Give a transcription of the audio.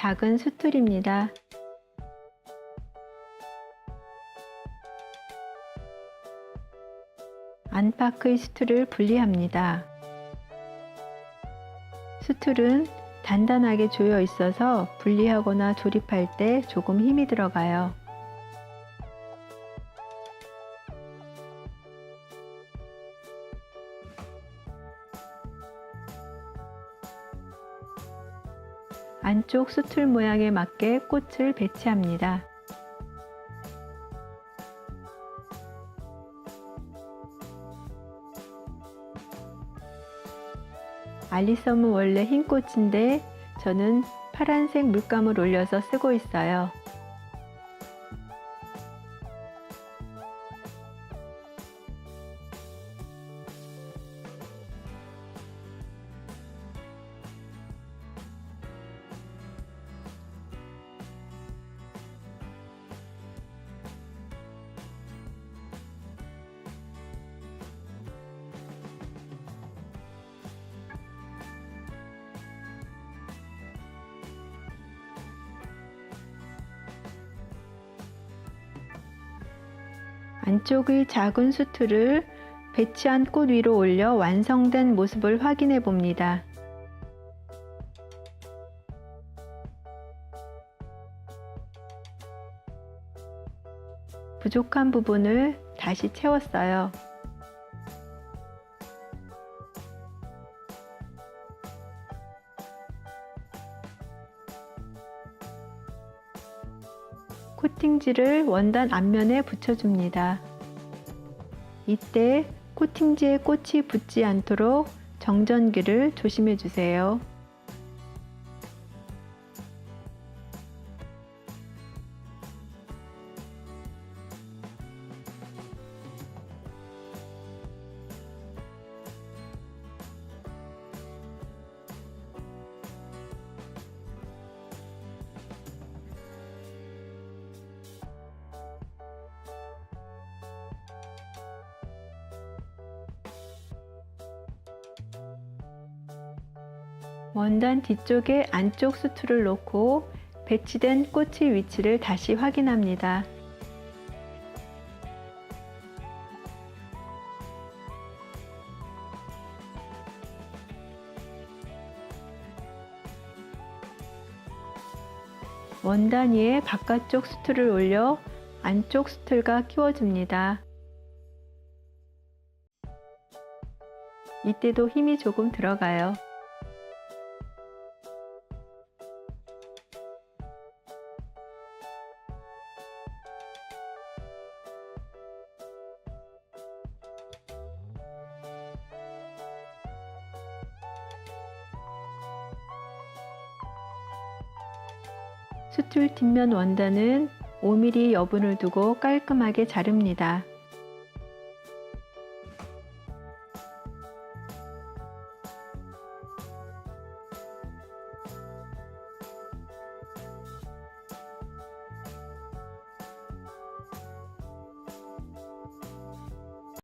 작은 수틀입니다. 안팎의 수틀을 분리합니다. 수틀은 단단하게 조여 있어서 분리하거나 조립할 때 조금 힘이 들어가요. 안쪽 수틀 모양에 맞게 꽃을 배치합니다. 알리썸은 원래 흰 꽃인데 저는 파란색 물감을 올려서 쓰고 있어요. 안쪽의 작은 수틀을 배치한 꽃 위로 올려 완성된 모습을 확인해 봅니다. 부족한 부분을 다시 채웠어요. 코팅지를 원단 앞면에 붙여줍니다. 이때 코팅지에 꽃이 붙지 않도록 정전기를 조심해 주세요. 원단 뒤쪽에 안쪽 수틀을 놓고 배치된 꽃의 위치를 다시 확인합니다. 원단 위에 바깥쪽 수틀을 올려 안쪽 수틀과 끼워줍니다. 이때도 힘이 조금 들어가요. 수틀 뒷면 원단은 5mm 여분을 두고 깔끔하게 자릅니다.